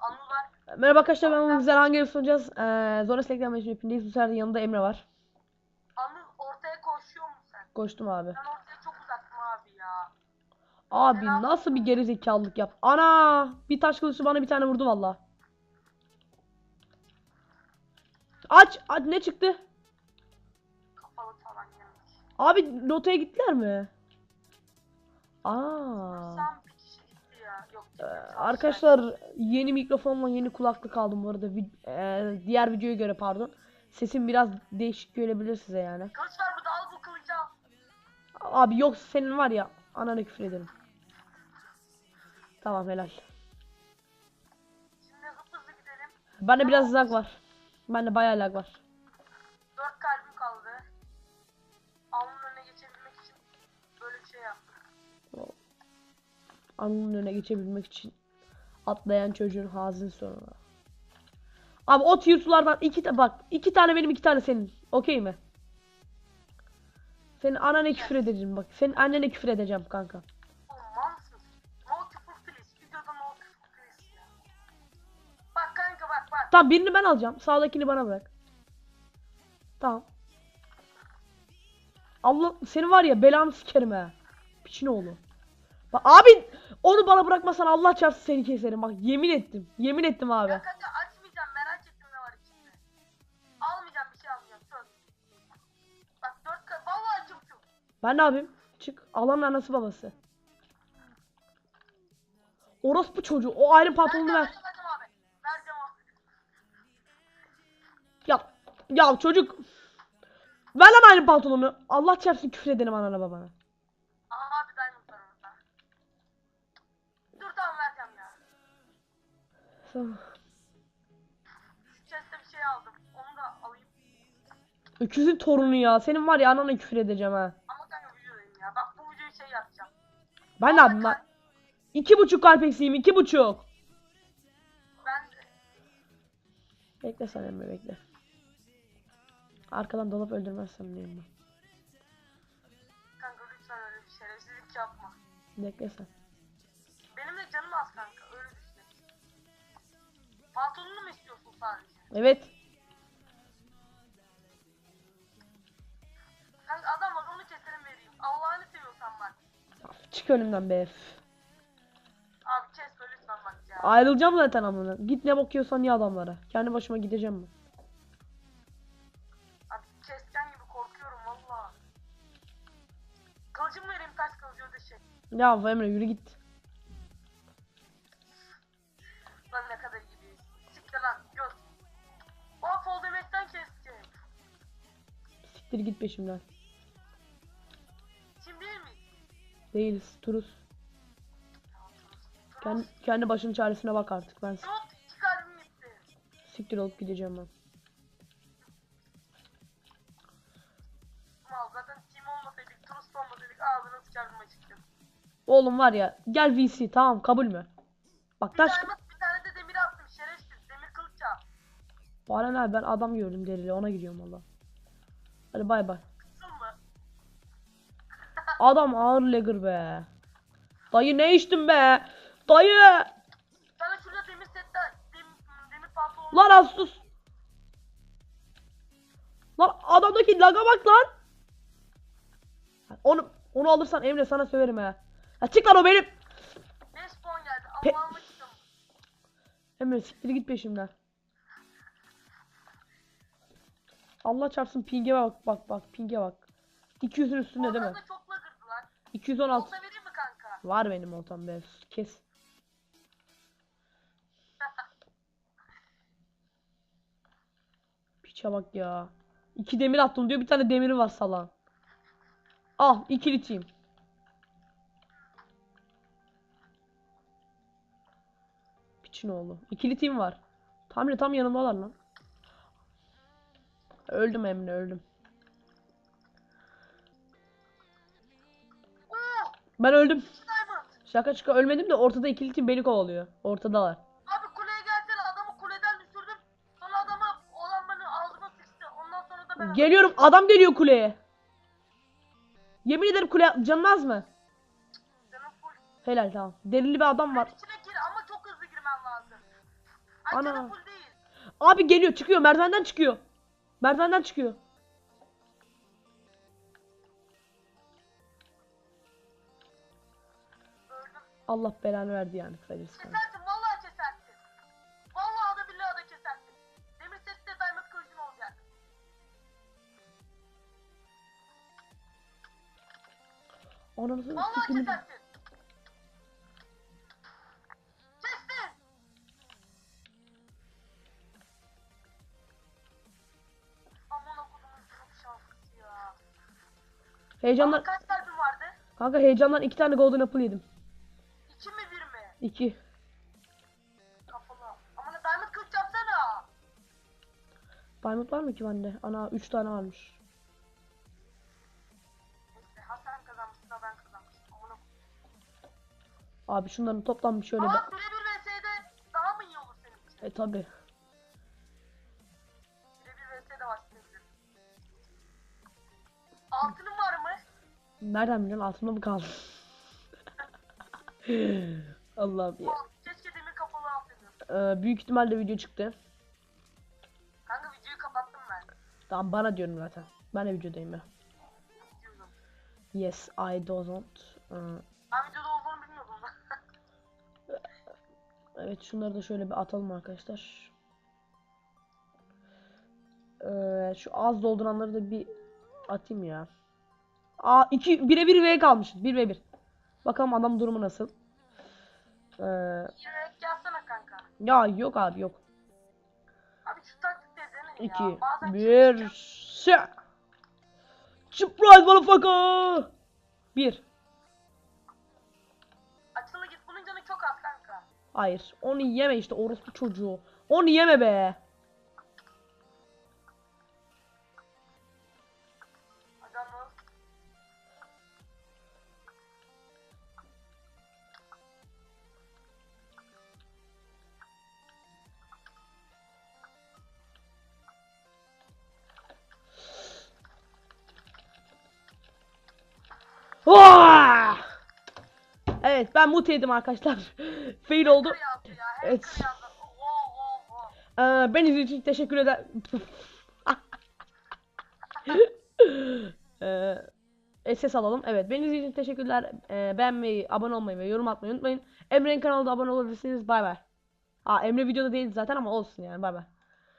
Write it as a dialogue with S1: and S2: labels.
S1: Anıl var.
S2: Merhaba arkadaşlar ben güzel hangi yarı sunacağız? Ee, Zona Selekten Meclis Hepindeyiz. Bu sefer de yanında Emre var.
S1: Anıl ortaya koşuyor musun sen?
S2: Koştum abi.
S1: Ben ortaya çok uzaktım abi ya.
S2: Abi nasıl bir geri zekalılık yap. Ana! Bir taş kılıçlı bana bir tane vurdu valla. Aç! Aç ne çıktı?
S1: Kapalı tavan gelmiş.
S2: Abi notaya gittiler mi? Aa.
S1: Sen
S2: arkadaşlar yeni mikrofonla yeni kulaklık aldım bu arada. Ee, diğer videoya göre pardon. Sesim biraz değişik gelebilir size yani.
S1: Kılıç var burada al bu kılıcı al.
S2: Abi yok senin var ya ananı küfür ederim. Tamam helal.
S1: Şimdi hızlı hızlı gidelim.
S2: Bende biraz lag var. Bende bayağı lag var. Anının önüne geçebilmek için atlayan çocuğun hazin sonra. Abi o tier sulardan iki ta bak iki tane benim iki tane senin. Okey mi? Senin annene küfür edeceğim bak. Senin annene küfür edeceğim kanka.
S1: Bak kanka bak bak.
S2: Tamam birini ben alacağım. Sağdakini bana bırak. Tamam. Allah seni var ya belanı sikerim ha. Piçin oğlu. Bak abi onu bana bırakmasan Allah çarpsın seni keserim. Bak yemin ettim. Yemin ettim abi.
S1: Ya kanka açmayacağım merak ettim ne var içinde. Almayacağım bir şey almayacağım söz. Bak dört ka vallahi şu.
S2: Ben ne yapayım? Çık. Alanın anası babası. Orospu çocuğu. O ayrı pantolonunu ver. Ya, ya çocuk. Ver lan ayrı pantolonu. Allah çarpsın küfür edelim anana babana.
S1: Chest'te bir şey aldım. Onu da alayım.
S2: Öküzün torunu ya. Senin var ya anana küfür edeceğim ha.
S1: Ama kanka videodayım ya. Bak bu videoyu şey yapacağım.
S2: Ben ne yapayım ben? İki buçuk kalp eksiğim. iki buçuk.
S1: Ben de
S2: Bekle sen Emre bekle. Arkadan dolap öldürmezsem diyeyim ben.
S1: kanka lütfen öyle bir şerefsizlik yapma.
S2: Bekle sen.
S1: istiyorsun sadece?
S2: Evet.
S1: Kanka adam var onu keselim vereyim. Allah'ını seviyorsan bak.
S2: Çık önümden be.
S1: Abi kesme lütfen bak ya.
S2: Ayrılacağım zaten amına. Git ne bakıyorsan ya adamlara. Kendi başıma gideceğim ben.
S1: Abi kesken gibi korkuyorum valla. Kılıcımı vereyim taş kılıcı ödeşek.
S2: Ya Emre yürü git.
S1: Siktir
S2: git peşimden.
S1: Şimdi mi?
S2: Değiliz. Turuz. Kendi, kendi başının çaresine bak artık. Ben
S1: Yok
S2: siktir olup gideceğim ben. Oğlum var ya gel VC tamam kabul mü? Bak
S1: Bir
S2: taş
S1: tane, bir tane de demir attım şerefsiz. Demir kılıç
S2: bana ne ben adam gördüm derili ona gidiyorum valla. Hadi bay bay. Adam ağır lagger be. Dayı ne içtin be? Dayı!
S1: Sana şurada demir setler, demir, demir pantolon.
S2: Lan az sus. Lan adamdaki laga bak lan. Onu onu alırsan Emre sana söverim ha. Ha çık lan o benim.
S1: 5 puan geldi. Çıktım.
S2: Emre siktir git peşimden. Allah çarpsın pinge bak bak bak pinge bak. 200'ün üstünde değil mi?
S1: Çok lagırdılar.
S2: 216.
S1: Olsa vereyim mi kanka?
S2: Var benim oltam be. Kes. Piçe bak ya. İki demir attım diyor. Bir tane demiri var salan. Al ikili team. Piçin oğlu. İkili team var. Tam tam yanımdalar lan. Öldüm Emre öldüm. Ben öldüm. Şaka şaka ölmedim de ortada ikili team beni kovalıyor. Ortadalar.
S1: Abi kuleye gelsene adamı kuleden düşürdüm. Sonra adamı olan bana ağzıma sıçtı. Ondan sonra da ben...
S2: Geliyorum adam geliyor kuleye. Yemin ederim kule canın az mı?
S1: Canım full.
S2: Helal tamam. Derili bir adam var.
S1: İçine gir ama çok hızlı girmen lazım. Ay
S2: Ana.
S1: canım full değil.
S2: Abi geliyor çıkıyor merdivenden çıkıyor. Merdivenden çıkıyor. Allah belanı verdi yani kısacası.
S1: Kesersin vallahi kesersin. Vallahi da billahi da kesersin. Demir sette diamond kılıcın olacak.
S2: Ananızı
S1: Vallahi kesersin.
S2: Heyecandan
S1: Ama kaç kalbim vardı?
S2: kanka heyecandan iki tane golden apple yedim.
S1: İki mi bir mi?
S2: İki.
S1: Kafalı. Aman diamond kılıç yapsana.
S2: Diamond var mı ki bende? Ana üç tane varmış.
S1: Neyse kazanmışsın ben.
S2: Abi şunların toplam şöyle.
S1: Ama birebir vs'de daha mı iyi olur senin için?
S2: E tabi. Nereden biliyorsun altında mı kaldı? Allah'ım ya.
S1: Keşke demir kafalı alsaydın.
S2: Ee, büyük ihtimalle video çıktı.
S1: Kanka videoyu kapattım ben.
S2: Tamam bana diyorum zaten. Ben de videodayım ya. Yes, I don't. Ee,
S1: Ben videoda olduğunu bilmiyordum
S2: evet şunları da şöyle bir atalım arkadaşlar. Ee, şu az dolduranları da bir atayım ya. Aa 2 1'e 1 V kalmışız. 1 ve 1. Bakalım adam durumu nasıl. Ee,
S1: Yürek yazsana kanka.
S2: ya yok abi yok.
S1: Abi şu taktik de dene
S2: 2
S1: ya. Bazen
S2: 1
S1: çıkıyor.
S2: se. Surprise motherfucker. 1.
S1: Açılı git bunun canı çok az kanka.
S2: Hayır. Onu yeme işte orospu çocuğu. Onu yeme be. Vaa! Evet ben mute yedim arkadaşlar. Fail oldu. Evet. Ee, ben izlediğiniz için teşekkür ederim. ee, ses alalım. Evet beni izlediğiniz için teşekkürler. Ee, beğenmeyi, abone olmayı ve yorum atmayı unutmayın. Emre'nin kanalına abone olabilirsiniz. Bay bay. Aa Emre videoda değil zaten ama olsun yani. Bay bay.